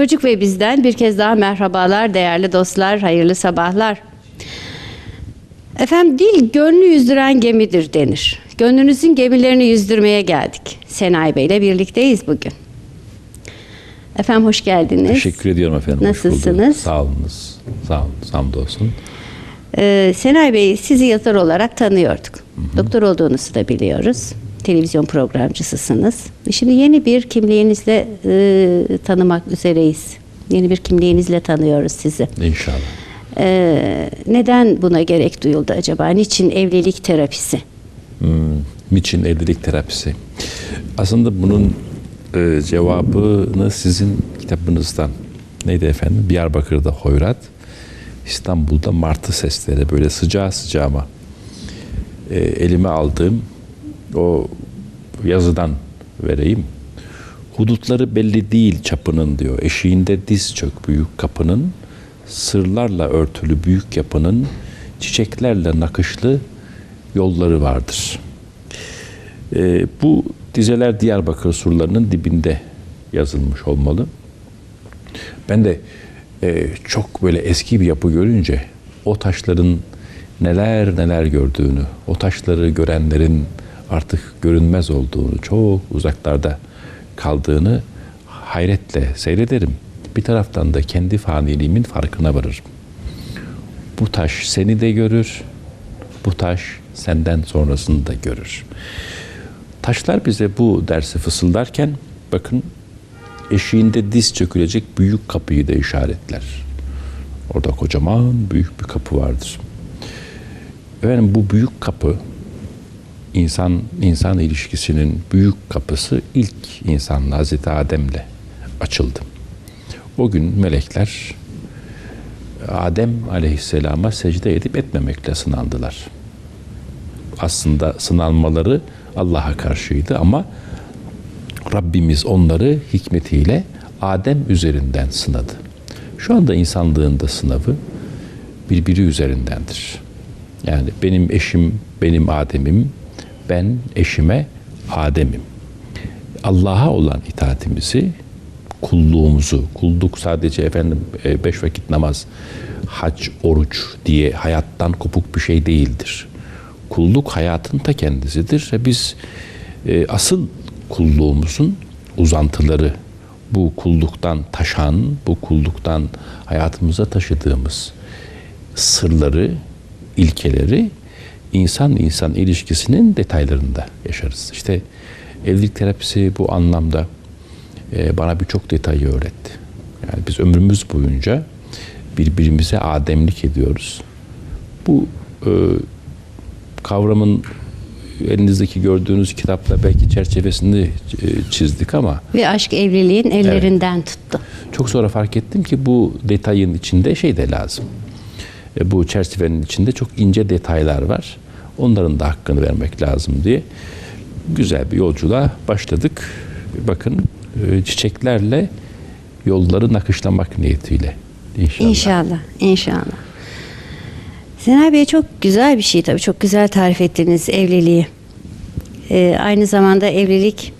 Çocuk ve bizden bir kez daha merhabalar değerli dostlar, hayırlı sabahlar. Efendim dil gönlü yüzdüren gemidir denir. Gönlünüzün gemilerini yüzdürmeye geldik. Senay Bey ile birlikteyiz bugün. Efendim hoş geldiniz. Teşekkür ediyorum efendim. Nasılsınız? Sağ olunuz. Sağ olun. Hamdolsun. Ee, Senay Bey sizi yazar olarak tanıyorduk. Doktor olduğunuzu da biliyoruz. Televizyon programcısısınız. Şimdi yeni bir kimliğinizle e, tanımak üzereyiz. Yeni bir kimliğinizle tanıyoruz sizi. İnşallah. Ee, neden buna gerek duyuldu acaba? Niçin evlilik terapisi? Niçin evlilik terapisi? Aslında bunun e, cevabını sizin kitabınızdan neydi efendim? Diyarbakır'da Hoyrat, İstanbul'da Martı Sesleri böyle sıcağı sıcağıma e, elime aldığım o yazıdan vereyim. Hudutları belli değil çapının diyor. Eşiğinde diz çök büyük kapının, sırlarla örtülü büyük yapının, çiçeklerle nakışlı yolları vardır. Ee, bu dizeler Diyarbakır surlarının dibinde yazılmış olmalı. Ben de e, çok böyle eski bir yapı görünce o taşların neler neler gördüğünü, o taşları görenlerin artık görünmez olduğunu, çok uzaklarda kaldığını hayretle seyrederim. Bir taraftan da kendi faniliğimin farkına varırım. Bu taş seni de görür, bu taş senden sonrasını da görür. Taşlar bize bu dersi fısıldarken bakın eşiğinde diz çökülecek büyük kapıyı da işaretler. Orada kocaman büyük bir kapı vardır. Efendim bu büyük kapı insan insan ilişkisinin büyük kapısı ilk insanla Hazreti Adem'le açıldı. O gün melekler Adem aleyhisselama secde edip etmemekle sınandılar. Aslında sınanmaları Allah'a karşıydı ama Rabbimiz onları hikmetiyle Adem üzerinden sınadı. Şu anda insanlığın da sınavı birbiri üzerindendir. Yani benim eşim benim Adem'im, ben eşime Adem'im. Allah'a olan itaatimizi, kulluğumuzu, kulluk sadece efendim e, beş vakit namaz, hac, oruç diye hayattan kopuk bir şey değildir. Kulluk hayatın ta kendisidir ve biz e, asıl kulluğumuzun uzantıları, bu kulluktan taşan, bu kulluktan hayatımıza taşıdığımız sırları, ilkeleri insan insan ilişkisinin detaylarında yaşarız. İşte evlilik terapisi bu anlamda e, bana birçok detayı öğretti. Yani biz ömrümüz boyunca birbirimize ademlik ediyoruz. Bu e, kavramın elinizdeki gördüğünüz kitapla belki çerçevesini e, çizdik ama Ve aşk evliliğin ellerinden tuttu. çok sonra fark ettim ki bu detayın içinde şey de lazım. E, bu çerçevenin içinde çok ince detaylar var. Onların da hakkını vermek lazım diye güzel bir yolculuğa başladık. Bakın e, çiçeklerle yolları nakışlamak niyetiyle inşallah. İnşallah, inşallah. Senay Bey çok güzel bir şey tabii. Çok güzel tarif ettiniz evliliği. Ee, aynı zamanda evlilik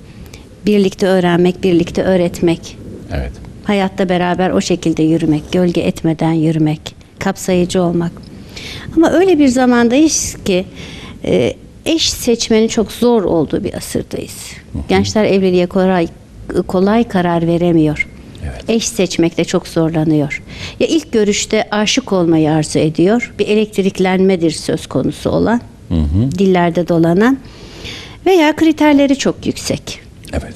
birlikte öğrenmek, birlikte öğretmek. Evet. Hayatta beraber o şekilde yürümek, gölge etmeden yürümek, kapsayıcı olmak. Ama öyle bir zamandayız ki e, eş seçmenin çok zor olduğu bir asırdayız. Gençler evliliğe kolay kolay karar veremiyor. Evet. Eş seçmekte çok zorlanıyor. Ya ilk görüşte aşık olmayı arzu ediyor. Bir elektriklenmedir söz konusu olan. Dillerde dolanan. Veya kriterleri çok yüksek. Evet.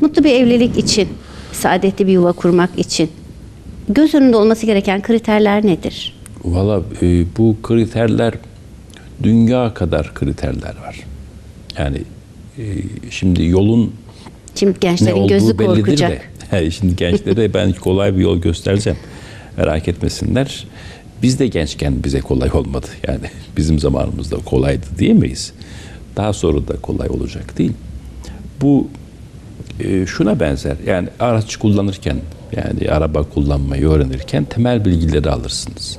Mutlu bir evlilik için, saadetli bir yuva kurmak için göz önünde olması gereken kriterler nedir? Valla e, bu kriterler dünya kadar kriterler var. Yani e, şimdi yolun Şimdi gençlerin gözü korkacak. de. Şimdi gençlere ben kolay bir yol göstereceğim. Merak etmesinler. Biz de gençken bize kolay olmadı. Yani bizim zamanımızda kolaydı diyemeyiz. Daha sonra da kolay olacak değil. Bu e, şuna benzer. Yani araç kullanırken yani araba kullanmayı öğrenirken temel bilgileri alırsınız.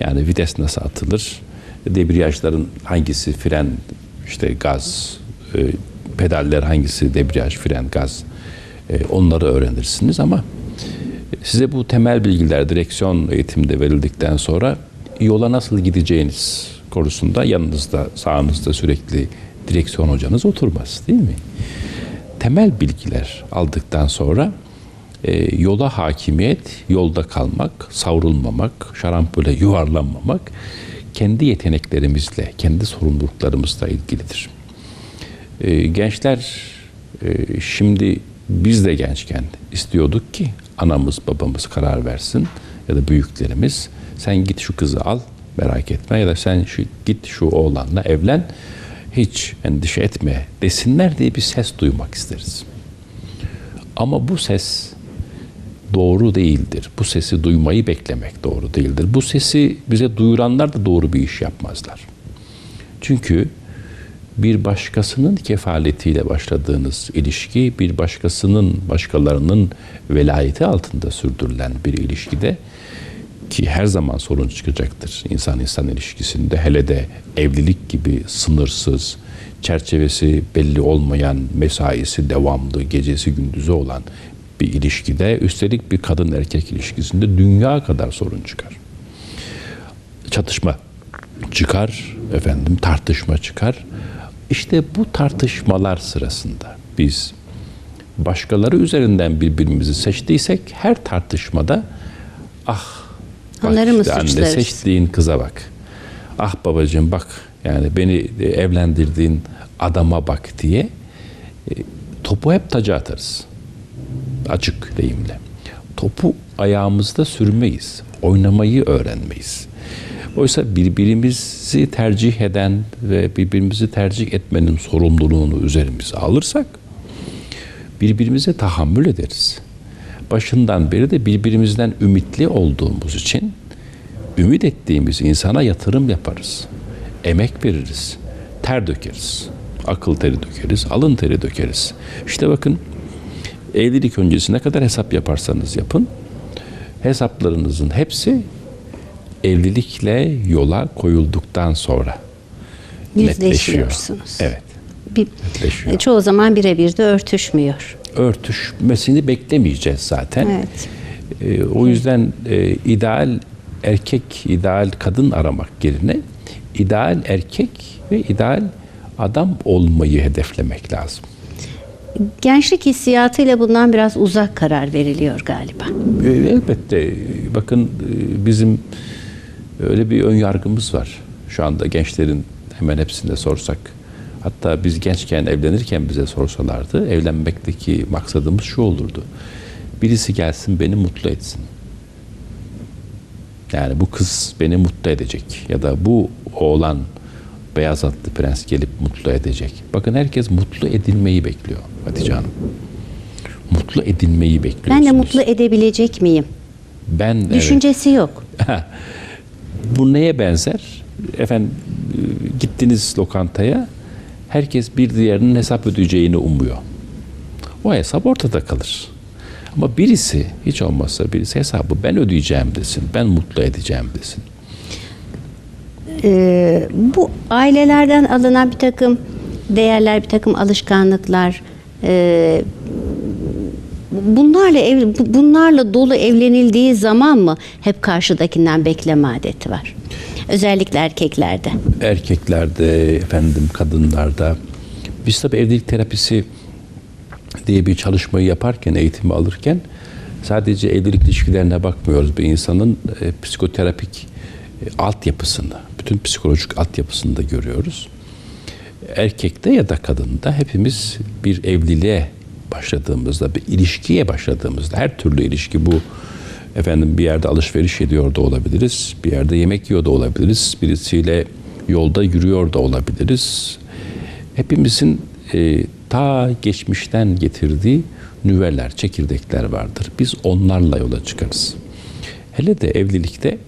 Yani vites nasıl atılır? Debriyajların hangisi fren, işte gaz, e, pedaller hangisi debriyaj, fren, gaz e, onları öğrenirsiniz ama Size bu temel bilgiler direksiyon eğitimde verildikten sonra yola nasıl gideceğiniz konusunda yanınızda, sağınızda sürekli direksiyon hocanız oturmaz değil mi? Temel bilgiler aldıktan sonra e, yola hakimiyet, yolda kalmak, savrulmamak, şarampole yuvarlanmamak kendi yeteneklerimizle, kendi sorumluluklarımızla ilgilidir. E, gençler e, şimdi biz de gençken istiyorduk ki anamız babamız karar versin ya da büyüklerimiz sen git şu kızı al merak etme ya da sen şu git şu oğlanla evlen hiç endişe etme desinler diye bir ses duymak isteriz. Ama bu ses doğru değildir. Bu sesi duymayı beklemek doğru değildir. Bu sesi bize duyuranlar da doğru bir iş yapmazlar. Çünkü bir başkasının kefaletiyle başladığınız ilişki, bir başkasının, başkalarının velayeti altında sürdürülen bir ilişkide ki her zaman sorun çıkacaktır insan insan ilişkisinde hele de evlilik gibi sınırsız, çerçevesi belli olmayan, mesaisi devamlı, gecesi gündüzü olan bir ilişkide üstelik bir kadın erkek ilişkisinde dünya kadar sorun çıkar. Çatışma çıkar, efendim tartışma çıkar. İşte bu tartışmalar sırasında biz başkaları üzerinden birbirimizi seçtiysek her tartışmada ah bak Onları mı işte anne suçlarız? seçtiğin kıza bak. Ah babacığım bak yani beni evlendirdiğin adama bak diye e, topu hep taca atarız. Açık deyimle. Topu ayağımızda sürmeyiz. Oynamayı öğrenmeyiz. Oysa birbirimizi tercih eden ve birbirimizi tercih etmenin sorumluluğunu üzerimize alırsak birbirimize tahammül ederiz. Başından beri de birbirimizden ümitli olduğumuz için ümit ettiğimiz insana yatırım yaparız. Emek veririz. Ter dökeriz. Akıl teri dökeriz. Alın teri dökeriz. İşte bakın evlilik öncesi ne kadar hesap yaparsanız yapın hesaplarınızın hepsi evlilikle yola koyulduktan sonra netleşiyor. Yüzleşiyorsunuz. Evet. Bir, Netleşiyor. çoğu zaman birebir de örtüşmüyor. Örtüşmesini beklemeyeceğiz zaten. Evet. Ee, o yüzden e, ideal erkek, ideal kadın aramak yerine ideal erkek ve ideal adam olmayı hedeflemek lazım. Gençlik hissiyatıyla bundan biraz uzak karar veriliyor galiba. E, Elbette bakın e, bizim öyle bir ön yargımız var. Şu anda gençlerin hemen hepsinde sorsak. Hatta biz gençken evlenirken bize sorsalardı evlenmekteki maksadımız şu olurdu. Birisi gelsin beni mutlu etsin. Yani bu kız beni mutlu edecek ya da bu oğlan beyaz atlı prens gelip mutlu edecek. Bakın herkes mutlu edilmeyi bekliyor Hatice Hanım. Mutlu edilmeyi bekliyorsunuz. Ben de mutlu edebilecek miyim? Ben evet. Düşüncesi yok. Bu neye benzer? Efendim e, gittiniz lokantaya herkes bir diğerinin hesap ödeyeceğini umuyor. O hesap ortada kalır. Ama birisi hiç olmazsa birisi hesabı ben ödeyeceğim desin, ben mutlu edeceğim desin. Ee, bu ailelerden alınan bir takım değerler, bir takım alışkanlıklar, e, bunlarla ev, bu- bunlarla dolu evlenildiği zaman mı hep karşıdakinden bekleme adeti var? Özellikle erkeklerde. Erkeklerde, efendim kadınlarda. Biz tabii evlilik terapisi diye bir çalışmayı yaparken, eğitimi alırken sadece evlilik ilişkilerine bakmıyoruz. Bir insanın e, psikoterapik e, altyapısını, bütün psikolojik altyapısını da görüyoruz. Erkekte ya da kadında hepimiz bir evliliğe başladığımızda, bir ilişkiye başladığımızda, her türlü ilişki bu efendim bir yerde alışveriş ediyor da olabiliriz, bir yerde yemek yiyor da olabiliriz, birisiyle yolda yürüyor da olabiliriz. Hepimizin e, ta geçmişten getirdiği nüveler, çekirdekler vardır. Biz onlarla yola çıkarız. Hele de evlilikte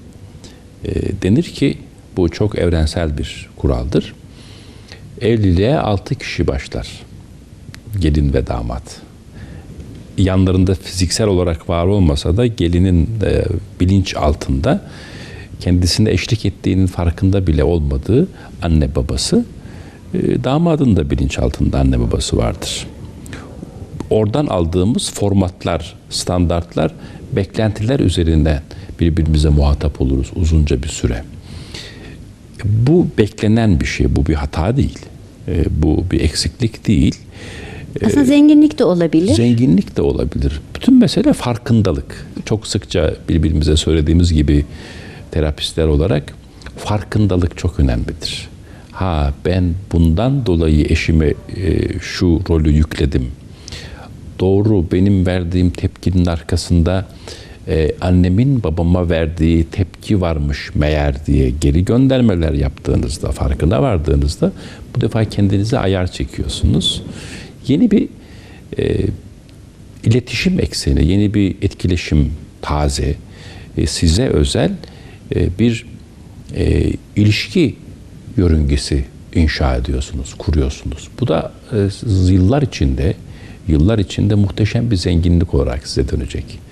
e, denir ki bu çok evrensel bir kuraldır. Evliliğe altı kişi başlar. Gelin ve damat. Yanlarında fiziksel olarak var olmasa da gelinin e, bilinç altında kendisine eşlik ettiğinin farkında bile olmadığı anne babası, e, damadın da bilinç altında anne babası vardır. oradan aldığımız formatlar, standartlar, beklentiler üzerinden birbirimize muhatap oluruz uzunca bir süre. Bu beklenen bir şey, bu bir hata değil. E, Bu bir eksiklik değil. Aslında zenginlik de olabilir. Zenginlik de olabilir. Bütün mesele farkındalık. Çok sıkça birbirimize söylediğimiz gibi terapistler olarak farkındalık çok önemlidir. Ha ben bundan dolayı eşime e, şu rolü yükledim. Doğru benim verdiğim tepkinin arkasında e, annemin babama verdiği tepki varmış meğer diye geri göndermeler yaptığınızda, farkına vardığınızda bu defa kendinize ayar çekiyorsunuz. Yeni bir e, iletişim ekseni, yeni bir etkileşim taze, e, size özel e, bir e, ilişki yörüngesi inşa ediyorsunuz, kuruyorsunuz. Bu da e, yıllar içinde, yıllar içinde muhteşem bir zenginlik olarak size dönecek.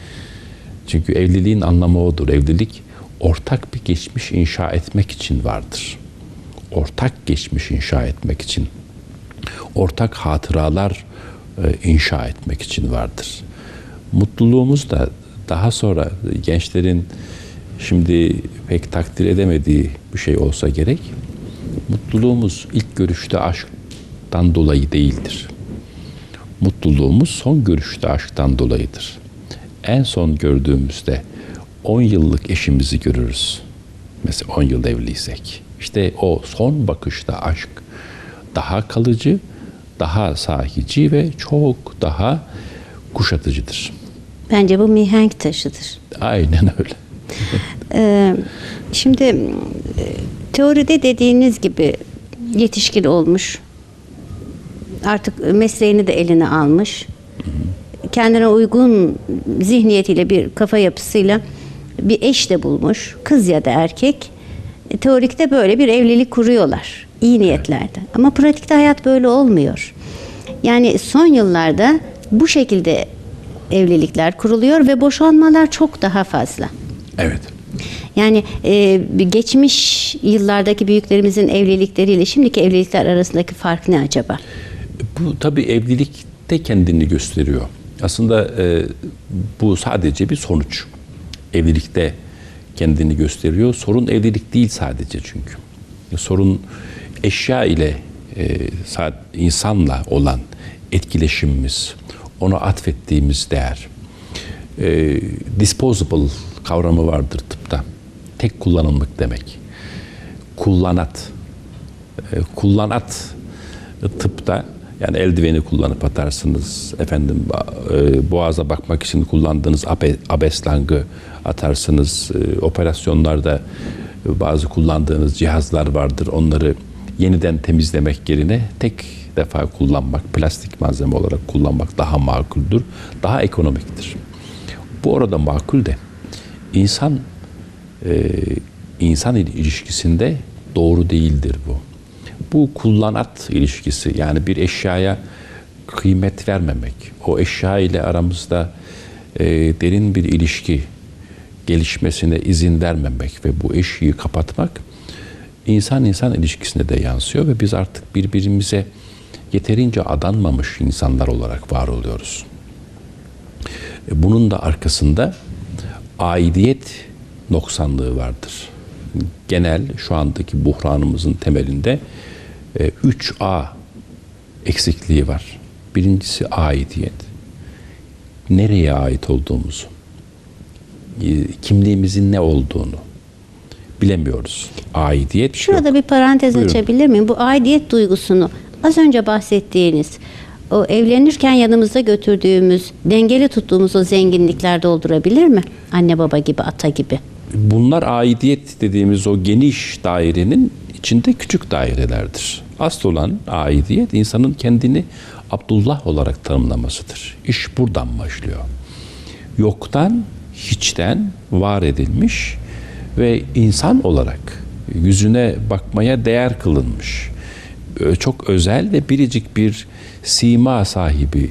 Çünkü evliliğin anlamı odur. Evlilik ortak bir geçmiş inşa etmek için vardır. Ortak geçmiş inşa etmek için ortak hatıralar e, inşa etmek için vardır. Mutluluğumuz da daha sonra gençlerin şimdi pek takdir edemediği bir şey olsa gerek. Mutluluğumuz ilk görüşte aşktan dolayı değildir. Mutluluğumuz son görüşte aşktan dolayıdır. En son gördüğümüzde 10 yıllık eşimizi görürüz. Mesela 10 yıl evliysek. İşte o son bakışta aşk daha kalıcı, daha sahici ve çok daha kuşatıcıdır. Bence bu mihenk taşıdır. Aynen öyle. Ee, şimdi e, teoride dediğiniz gibi yetişkin olmuş. Artık mesleğini de eline almış. Kendine uygun zihniyetiyle bir kafa yapısıyla bir eş de bulmuş. Kız ya da erkek. E, Teorikte böyle bir evlilik kuruyorlar. iyi niyetlerde. Ama pratikte hayat böyle olmuyor. Yani son yıllarda bu şekilde evlilikler kuruluyor ve boşanmalar çok daha fazla. Evet. Yani e, geçmiş yıllardaki büyüklerimizin evlilikleriyle şimdiki evlilikler arasındaki fark ne acaba? Bu tabii evlilikte kendini gösteriyor. Aslında e, bu sadece bir sonuç. Evlilikte kendini gösteriyor. Sorun evlilik değil sadece çünkü. Sorun eşya ile e, sa- insanla olan etkileşimimiz, ona atfettiğimiz değer. E, disposable kavramı vardır tıpta. Tek kullanımlık demek. Kullanat. E, kullanat tıpta yani eldiveni kullanıp atarsınız. Efendim e, boğaza bakmak için kullandığınız abe, abeslangı atarsınız. E, operasyonlarda bazı kullandığınız cihazlar vardır. Onları yeniden temizlemek yerine tek defa kullanmak, plastik malzeme olarak kullanmak daha makuldür, daha ekonomiktir. Bu orada makul de insan e, insan ilişkisinde doğru değildir bu. Bu kullanat ilişkisi yani bir eşyaya kıymet vermemek, o eşya ile aramızda e, derin bir ilişki gelişmesine izin vermemek ve bu eşiği kapatmak insan insan ilişkisine de yansıyor ve biz artık birbirimize yeterince adanmamış insanlar olarak var oluyoruz. E, Bunun da arkasında aidiyet noksanlığı vardır. Genel şu andaki buhranımızın temelinde e, 3A eksikliği var. Birincisi aidiyet. Nereye ait olduğumuzu, e, kimliğimizin ne olduğunu bilemiyoruz. Aidiyet yok. Şurada bir parantez Buyurun. açabilir miyim? Bu aidiyet duygusunu az önce bahsettiğiniz o evlenirken yanımızda götürdüğümüz, dengeli tuttuğumuz o zenginlikler doldurabilir mi? Anne baba gibi, ata gibi. Bunlar aidiyet dediğimiz o geniş dairenin içinde küçük dairelerdir. Asıl olan aidiyet insanın kendini Abdullah olarak tanımlamasıdır. İş buradan başlıyor. Yoktan, hiçten var edilmiş ve insan olarak yüzüne bakmaya değer kılınmış. Ö- Çok özel ve biricik bir sima sahibi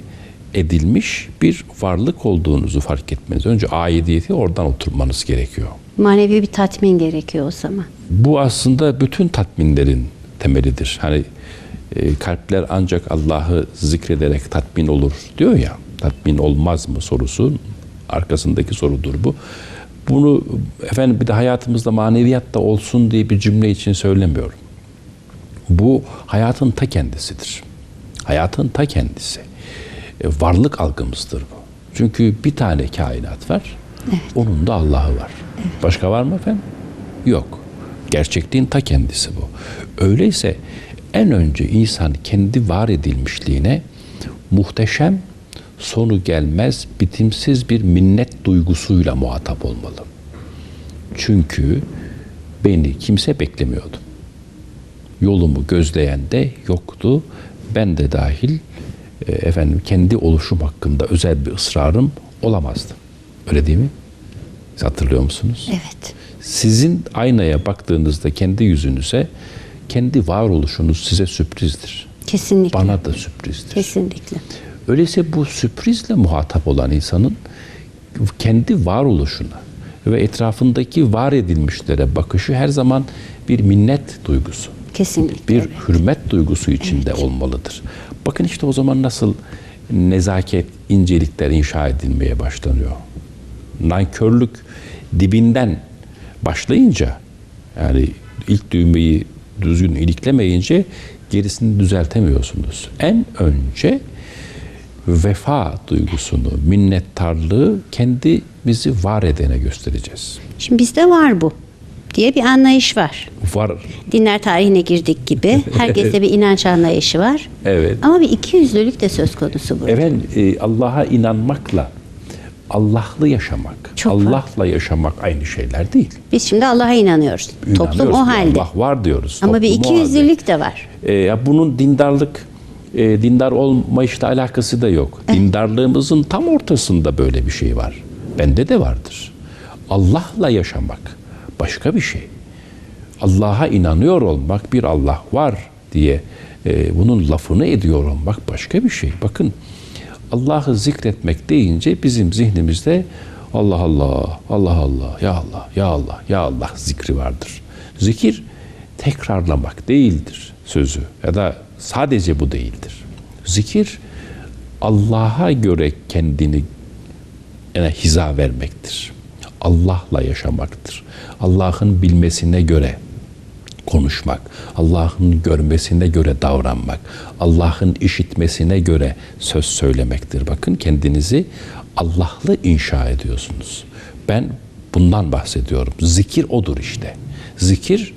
edilmiş bir varlık olduğunuzu fark etmeniz. Önce aidiyeti oradan oturmanız gerekiyor. Manevi bir tatmin gerekiyor o zaman. Bu aslında bütün tatminlerin temelidir. Hani e, kalpler ancak Allah'ı zikrederek tatmin olur diyor ya. Tatmin olmaz mı sorusu arkasındaki sorudur bu. Bunu efendim bir de hayatımızda maneviyatta olsun diye bir cümle için söylemiyorum. Bu hayatın ta kendisidir. Hayatın ta kendisi. E, varlık algımızdır bu. Çünkü bir tane kainat var. Onun da Allah'ı var. Başka var mı efendim? Yok. Gerçekliğin ta kendisi bu. Öyleyse en önce insan kendi var edilmişliğine muhteşem, sonu gelmez, bitimsiz bir minnet duygusuyla muhatap olmalı. Çünkü beni kimse beklemiyordu. Yolumu gözleyen de yoktu. Ben de dahil e, efendim kendi oluşum hakkında özel bir ısrarım olamazdı. Öyle değil mi? Siz hatırlıyor musunuz? Evet. Sizin aynaya baktığınızda kendi yüzünüze kendi varoluşunuz size sürprizdir. Kesinlikle. Bana da sürprizdir. Kesinlikle. Öyleyse bu sürprizle muhatap olan insanın kendi varoluşuna ve etrafındaki var edilmişlere bakışı her zaman bir minnet duygusu, Kesinlikle. bir evet. hürmet duygusu içinde olmalıdır. Bakın işte o zaman nasıl nezaket, incelikler inşa edilmeye başlanıyor. Nankörlük dibinden başlayınca yani ilk düğmeyi düzgün iliklemeyince gerisini düzeltemiyorsunuz. En önce vefa duygusunu, minnettarlığı kendimizi var edene göstereceğiz. Şimdi bizde var bu diye bir anlayış var. Var. Dinler tarihine girdik gibi. Herkeste bir inanç anlayışı var. Evet. Ama bir ikiyüzlülük de söz konusu burada. Efendim e, Allah'a inanmakla Allah'lı yaşamak, Çok Allah'la yaşamak aynı şeyler değil. Biz şimdi Allah'a inanıyoruz. Toplum İnanıyoruz o ki halde. Allah var diyoruz. Ama bir Toplum o halde. ikiyüzlülük de var. E, ya bunun dindarlık, e, dindar olmayışla alakası da yok. Dindarlığımızın tam ortasında böyle bir şey var. Bende de vardır. Allah'la yaşamak başka bir şey. Allah'a inanıyor olmak, bir Allah var diye e, bunun lafını ediyor olmak başka bir şey. Bakın Allah'ı zikretmek deyince bizim zihnimizde Allah Allah, Allah Allah, ya Allah, ya Allah, ya Allah zikri vardır. Zikir tekrarlamak değildir sözü ya da sadece bu değildir. Zikir Allah'a göre kendini yani hiza vermektir. Allah'la yaşamaktır. Allah'ın bilmesine göre konuşmak, Allah'ın görmesine göre davranmak, Allah'ın işitmesine göre söz söylemektir. Bakın kendinizi Allah'lı inşa ediyorsunuz. Ben bundan bahsediyorum. Zikir odur işte. Zikir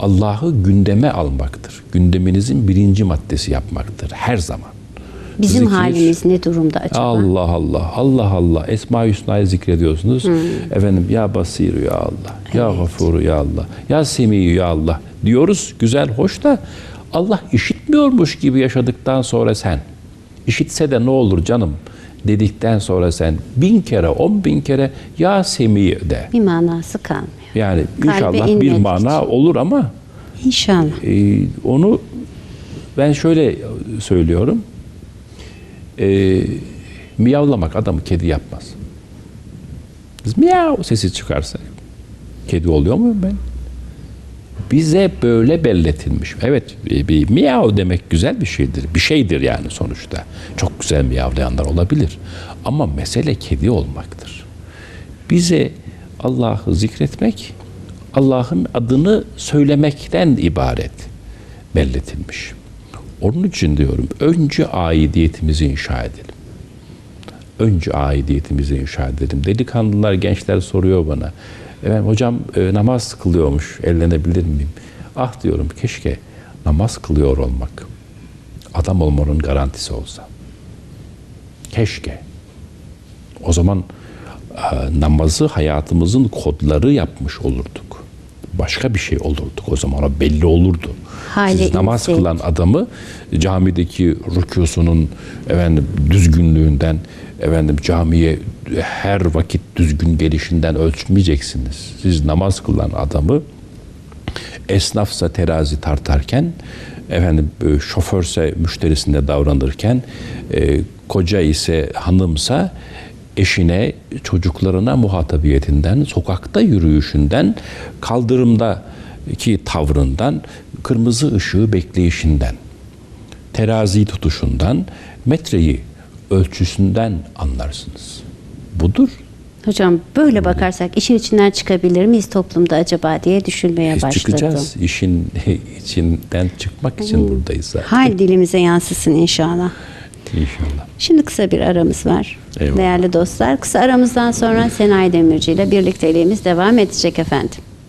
Allah'ı gündeme almaktır. Gündeminizin birinci maddesi yapmaktır her zaman. Bizim Zikir- halimiz ne durumda acaba? Allah Allah, Allah Allah. Esma-i Hüsna'yı zikrediyorsunuz. Efendim ya Basiru ya Allah, ya Gafuru ya Allah, ya Semi'yu ya Allah diyoruz. Güzel, hoş da Allah işitmiyormuş gibi yaşadıktan sonra sen, işitse de ne olur canım dedikten sonra sen bin kere, on bin kere ya Semi de. Bir manası kalmıyor. Yani Kalbe inşallah bir mana olur ama İnşallah. ee, onu ben şöyle söylüyorum. Ee, miyavlamak adamı kedi yapmaz. Biz miyav sesi çıkarsa kedi oluyor muyum ben? Bize böyle belletilmiş. Evet bir, bir miyav demek güzel bir şeydir. Bir şeydir yani sonuçta. Çok güzel miyavlayanlar olabilir. Ama mesele kedi olmaktır. Bize Allah'ı zikretmek, Allah'ın adını söylemekten ibaret belletilmiş. Onun için diyorum önce aidiyetimizi inşa edelim. Önce aidiyetimizi inşa edelim. Delikanlılar, gençler soruyor bana. Efendim hocam e, namaz kılıyormuş, evlenebilir miyim? Ah diyorum keşke namaz kılıyor olmak adam olmanın garantisi olsa. Keşke. O zaman e, namazı hayatımızın kodları yapmış olurduk. Başka bir şey olurduk o zaman. O belli olurdu. Hale Siz namaz insek. kılan adamı camideki rükusunun efendim düzgünlüğünden efendim camiye her vakit düzgün gelişinden ölçmeyeceksiniz. Siz namaz kılan adamı esnafsa terazi tartarken efendim e, şoförse müşterisinde davranırken e, koca ise hanımsa eşine çocuklarına muhatabiyetinden sokakta yürüyüşünden kaldırımdaki tavrından kırmızı ışığı bekleyişinden terazi tutuşundan, metreyi ölçüsünden anlarsınız. Budur. Hocam böyle bakarsak işin içinden çıkabilir miyiz toplumda acaba diye düşünmeye Biz başladım. çıkacağız. İşin içinden çıkmak için buradayız zaten. Hal dilimize yansısın inşallah. İnşallah. Şimdi kısa bir aramız var. Eyvallah. Değerli dostlar, kısa aramızdan sonra Senay Demirci ile birlikteliğimiz devam edecek efendim.